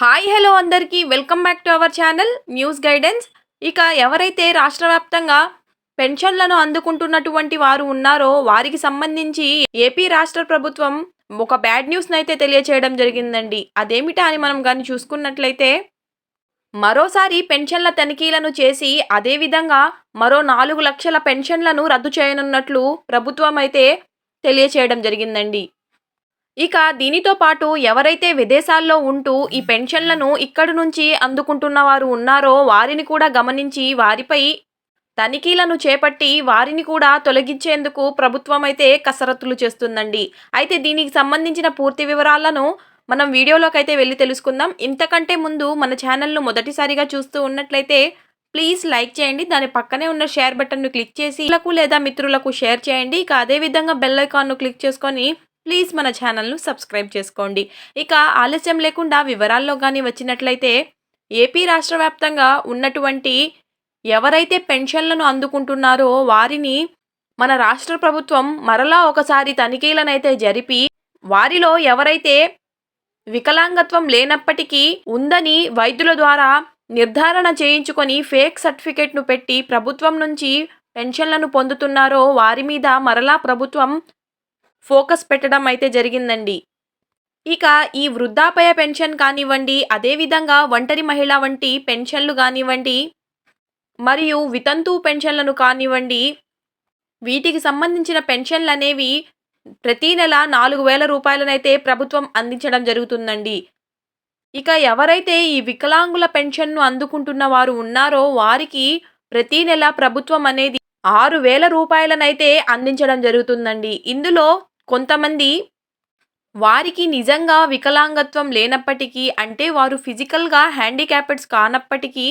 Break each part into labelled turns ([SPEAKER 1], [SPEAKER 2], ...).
[SPEAKER 1] Hi hello అందరికీ. Welcome back to our channel news guidance. ఇక ఎవరైతే రాష్ట్ర వ్యాప్తంగా పెన్షన్లను అందుకుంటున్నటువంటి వారు ఉన్నారో వారికి సంబంధించి ఏపీ రాష్ట్ర ప్రభుత్వం ఒక బ్యాడ్ న్యూస్ని అయితే తెలియచేయడం జరిగిందండి. అదేమిటా అని మనం కానీ చూసుకున్నట్లయితే మరోసారి పెన్షన్ల తనిఖీలను చేసి అదేవిధంగా మరో నాలుగు లక్షల పెన్షన్లను రద్దు చేయనున్నట్లు ప్రభుత్వం అయితే తెలియచేయడం జరిగిందండి. ఇక దీనితో పాటు ఎవరైతే విదేశాల్లో ఉంటూ ఈ పెన్షన్లను ఇక్కడి నుంచి అందుకుంటున్న వారు ఉన్నారో వారిని కూడా గమనించి వారిపై తనిఖీలను చేపట్టి వారిని కూడా తొలగించేందుకు ప్రభుత్వం అయితే కసరత్తులు చేస్తుందండి. అయితే దీనికి సంబంధించిన పూర్తి వివరాలను మనం వీడియోలోకి అయితే వెళ్ళి తెలుసుకుందాం. ఇంతకంటే ముందు మన ఛానల్ను మొదటిసారిగా చూస్తూ ఉన్నట్లయితే ప్లీజ్ లైక్ చేయండి. దాని పక్కనే ఉన్న షేర్ బటన్ను క్లిక్ చేసి ఇళ్ళకు లేదా మిత్రులకు షేర్ చేయండి. ఇక అదేవిధంగా బెల్ ఐకాన్ను క్లిక్ చేసుకొని ప్లీజ్ మన ఛానల్ను సబ్స్క్రైబ్ చేసుకోండి. ఇక ఆలస్యం లేకుండా వివరాల్లో కానీ వచ్చినట్లయితే ఏపీ రాష్ట్ర వ్యాప్తంగా ఉన్నటువంటి ఎవరైతే పెన్షన్లను అందుకుంటున్నారో వారిని మన రాష్ట్ర ప్రభుత్వం మరలా ఒకసారి తనిఖీలనైతే జరిపి వారిలో ఎవరైతే వికలాంగత్వం లేనప్పటికీ ఉందని వైద్యుల ద్వారా నిర్ధారణ చేయించుకొని ఫేక్ సర్టిఫికేట్ను పెట్టి ప్రభుత్వం నుంచి పెన్షన్లను పొందుతున్నారో వారి మీద మరలా ప్రభుత్వం ఫోకస్ పెట్టడం అయితే జరిగిందండి. ఇక ఈ వృద్ధాపయ పెన్షన్ కానివ్వండి అదేవిధంగా ఒంటరి మహిళ వంటి పెన్షన్లు కానివ్వండి మరియు వితంతు పెన్షన్లను కానివ్వండి వీటికి సంబంధించిన పెన్షన్లు అనేవి ప్రతీ నెల నాలుగు వేల రూపాయలనైతే ప్రభుత్వం అందించడం జరుగుతుందండి. ఇక ఎవరైతే ఈ వికలాంగుల పెన్షన్ను అందుకుంటున్న వారు ఉన్నారో వారికి ప్రతీ నెల ప్రభుత్వం అనేది ఆరు వేల రూపాయలనైతే అందించడం జరుగుతుందండి. ఇందులో కొంతమంది వారికి నిజంగా వికలాంగత్వం లేనప్పటికీ అంటే వారు ఫిజికల్గా హ్యాండిక్యాప్డ్స్ కానప్పటికీ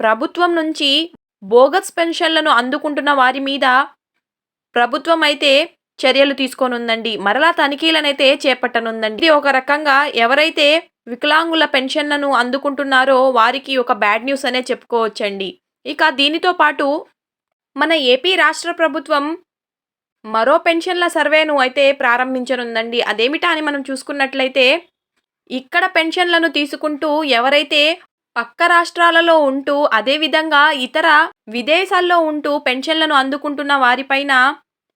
[SPEAKER 1] ప్రభుత్వం నుంచి బోగస్ పెన్షన్లను అందుకుంటున్న వారి మీద ప్రభుత్వం అయితే చర్యలు తీసుకోనుందండి. మరలా తనిఖీలనైతే చేపట్టనుందండి. ఇది ఒక రకంగా ఎవరైతే వికలాంగుల పెన్షన్లను అందుకుంటున్నారో వారికి ఒక బ్యాడ్ న్యూస్ అనే చెప్పుకోవచ్చండి. ఇక దీనితో పాటు మన ఏపీ రాష్ట్ర ప్రభుత్వం మరో పెన్షన్ల సర్వేను అయితే ప్రారంభించనుందండి. అదేమిటా అని మనం చూసుకున్నట్లయితే ఇక్కడ పెన్షన్లను తీసుకుంటూ ఎవరైతే పక్క రాష్ట్రాలలో ఉంటూ అదేవిధంగా ఇతర విదేశాల్లో ఉంటూ పెన్షన్లను అందుకుంటున్న వారిపైన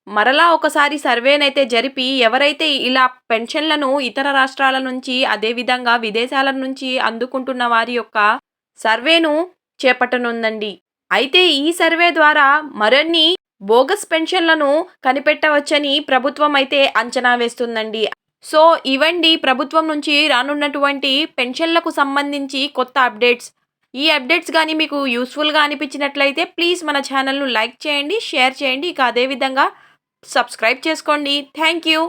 [SPEAKER 1] మరలా ఒకసారి సర్వేనైతే జరిపి ఎవరైతే ఇలా పెన్షన్లను ఇతర రాష్ట్రాల నుంచి అదేవిధంగా విదేశాల నుంచి అందుకుంటున్న వారి యొక్క సర్వేను చేపట్టనుందండి. అయితే ఈ సర్వే ద్వారా మరిన్ని బోగస్ పెన్షన్లను కనిపెట్టవచ్చని ప్రభుత్వం అయితే అంచనా వేస్తుందండి. సో ఇవండి ప్రభుత్వం నుంచి రానున్నటువంటి పెన్షన్లకు సంబంధించి కొత్త అప్డేట్స్. ఈ అప్డేట్స్ కానీ మీకు యూస్ఫుల్గా అనిపించినట్లయితే ప్లీజ్ మన ఛానల్ను లైక్ చేయండి షేర్ చేయండి. ఇక అదేవిధంగా సబ్స్క్రైబ్ చేసుకోండి. Thank you.